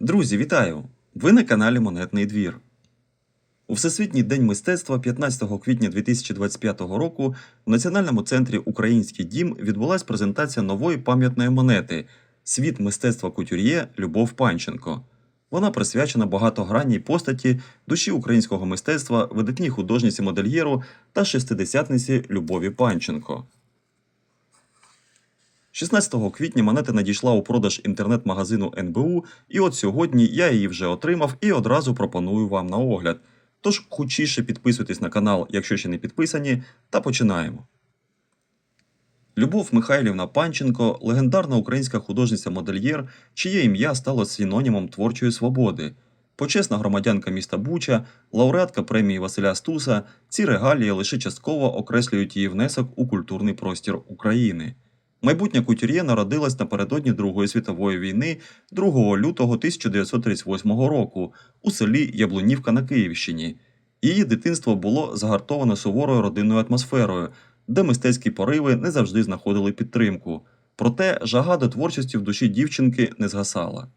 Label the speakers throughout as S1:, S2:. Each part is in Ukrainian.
S1: Друзі, вітаю! Ви на каналі Монетний двір. У Всесвітній день мистецтва 15 квітня 2025 року в Національному центрі Український дім відбулася презентація нової пам'ятної монети Світ мистецтва кутюр'є Любов Панченко. Вона присвячена багатогранній постаті душі українського мистецтва, видатній художниці модельєру та шестидесятниці Любові Панченко. 16 квітня монета надійшла у продаж інтернет-магазину НБУ, і от сьогодні я її вже отримав і одразу пропоную вам на огляд. Тож хучіше підписуйтесь на канал, якщо ще не підписані, та починаємо. Любов Михайлівна Панченко легендарна українська художниця-модельєр, чиє ім'я стало синонімом творчої свободи. Почесна громадянка міста Буча, лауреатка премії Василя Стуса, ці регалії лише частково окреслюють її внесок у культурний простір України. Майбутня кутюр'є народилась напередодні Другої світової війни 2 лютого 1938 року у селі Яблунівка на Київщині. Її дитинство було загартовано суворою родинною атмосферою, де мистецькі пориви не завжди знаходили підтримку. Проте жага до творчості в душі дівчинки не згасала.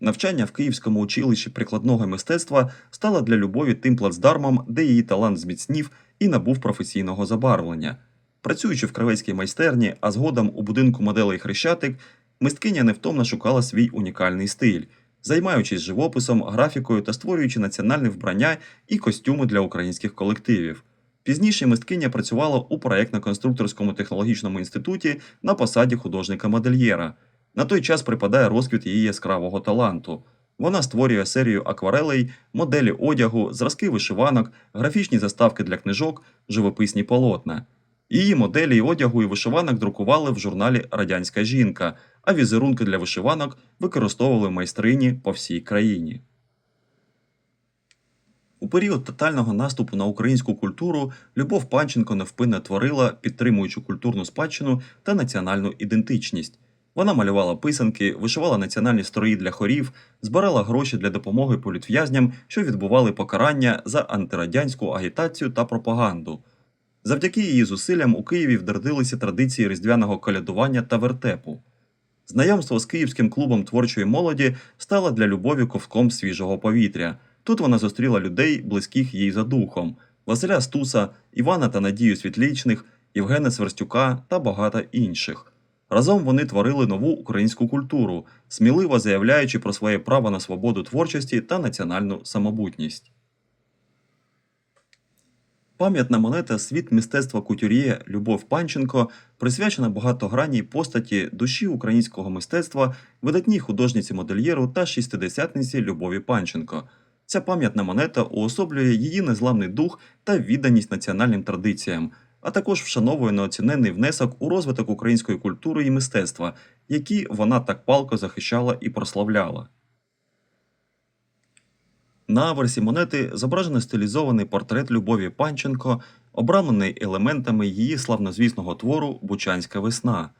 S1: Навчання в Київському училищі прикладного мистецтва стало для любові тим плацдармом, де її талант зміцнів і набув професійного забарвлення. Працюючи в кравецькій майстерні, а згодом у будинку моделей Хрещатик, мисткиня невтомно шукала свій унікальний стиль, займаючись живописом, графікою та створюючи національне вбрання і костюми для українських колективів. Пізніше мисткиня працювала у проєктно-конструкторському технологічному інституті на посаді художника-модельєра. На той час припадає розквіт її яскравого таланту. Вона створює серію акварелей, моделі одягу, зразки вишиванок, графічні заставки для книжок, живописні полотна. Її моделі одягу і вишиванок друкували в журналі Радянська жінка, а візерунки для вишиванок використовували майстрині по всій країні. У період тотального наступу на українську культуру Любов Панченко невпинно творила, підтримуючи культурну спадщину та національну ідентичність. Вона малювала писанки, вишивала національні строї для хорів, збирала гроші для допомоги політв'язням, що відбували покарання за антирадянську агітацію та пропаганду. Завдяки її зусиллям у Києві вдердилися традиції різдвяного колядування та вертепу. Знайомство з Київським клубом творчої молоді стало для любові ковтком свіжого повітря. Тут вона зустріла людей, близьких їй за духом: Василя Стуса, Івана та Надію Світлічних, Євгена Сверстюка та багато інших. Разом вони творили нову українську культуру, сміливо заявляючи про своє право на свободу творчості та національну самобутність. Пам'ятна монета Світ мистецтва кутюр'є Любов Панченко присвячена багатогранній постаті душі українського мистецтва, видатній художниці модельєру та шістидесятниці Любові Панченко. Ця пам'ятна монета уособлює її незламний дух та відданість національним традиціям, а також вшановує неоціненний внесок у розвиток української культури і мистецтва, які вона так палко захищала і прославляла. На аверсі монети зображено стилізований портрет Любові Панченко, обрамлений елементами її славнозвісного твору Бучанська весна.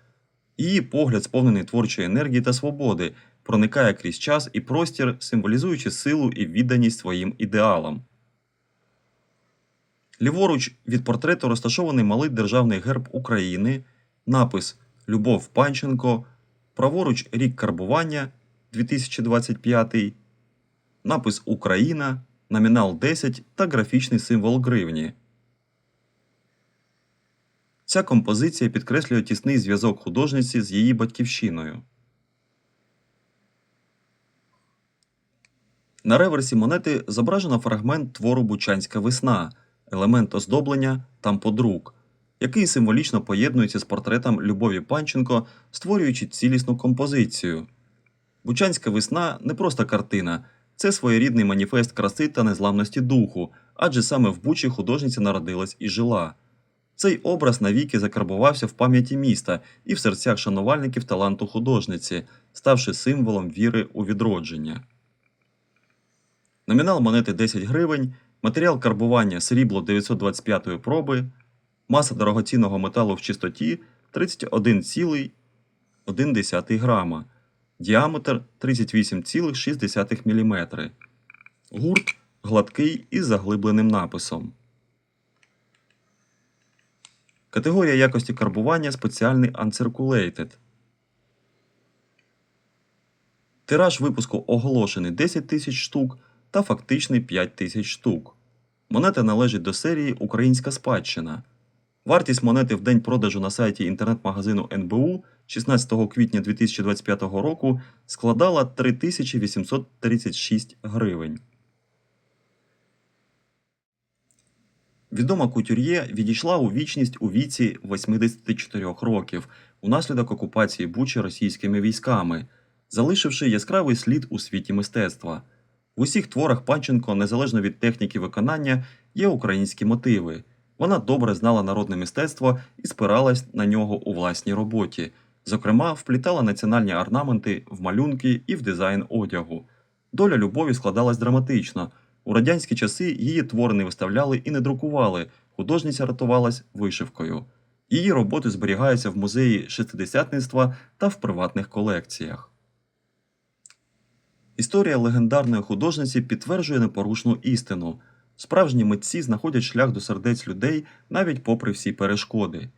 S1: Її погляд, сповнений творчої енергії та свободи, проникає крізь час і простір, символізуючи силу і відданість своїм ідеалам. Ліворуч від портрету розташований малий державний герб України, напис Любов Панченко, праворуч рік карбування 2025, напис Україна, номінал 10 та графічний символ гривні. Ця композиція підкреслює тісний зв'язок художниці з її батьківщиною. На реверсі монети зображено фрагмент твору Бучанська весна, елемент оздоблення тамподрук, який символічно поєднується з портретом Любові Панченко, створюючи цілісну композицію. Бучанська весна не просто картина, це своєрідний маніфест краси та незламності духу, адже саме в Бучі художниця народилась і жила. Цей образ навіки закарбувався в пам'яті міста і в серцях шанувальників таланту художниці, ставши символом віри у відродження. Номінал монети 10 гривень, матеріал карбування срібло 925 проби, маса дорогоцінного металу в чистоті 31,1 грама, діаметр 38,6 мм, гурт гладкий із заглибленим написом. Категорія якості карбування спеціальний Uncirculated. Тираж випуску оголошений 10 тисяч штук та фактичний 5 тисяч штук. Монета належить до серії Українська спадщина. Вартість монети в день продажу на сайті інтернет-магазину НБУ 16 квітня 2025 року складала 3836 гривень. Відома кутюр'є відійшла у вічність у віці 84 років унаслідок окупації Бучі російськими військами, залишивши яскравий слід у світі мистецтва. В усіх творах Панченко, незалежно від техніки виконання, є українські мотиви. Вона добре знала народне мистецтво і спиралась на нього у власній роботі. Зокрема, вплітала національні орнаменти в малюнки і в дизайн одягу. Доля любові складалась драматично. У радянські часи її твори не виставляли і не друкували. Художниця рятувалась вишивкою. Її роботи зберігаються в музеї шестидесятництва та в приватних колекціях. Історія легендарної художниці підтверджує непорушну істину. Справжні митці знаходять шлях до сердець людей навіть попри всі перешкоди.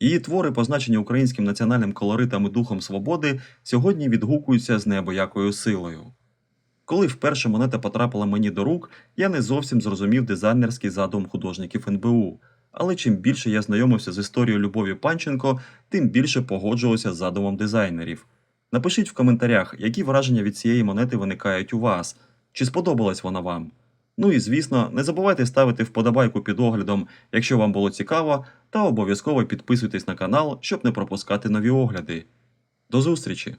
S1: Її твори, позначені українським національним колоритом і духом свободи, сьогодні відгукуються з неабиякою силою. Коли вперше монета потрапила мені до рук, я не зовсім зрозумів дизайнерський задум художників НБУ. Але чим більше я знайомився з історією Любові Панченко, тим більше погоджувався з задумом дизайнерів. Напишіть в коментарях, які враження від цієї монети виникають у вас, чи сподобалась вона вам. Ну і звісно, не забувайте ставити вподобайку під оглядом, якщо вам було цікаво, та обов'язково підписуйтесь на канал, щоб не пропускати нові огляди. До зустрічі!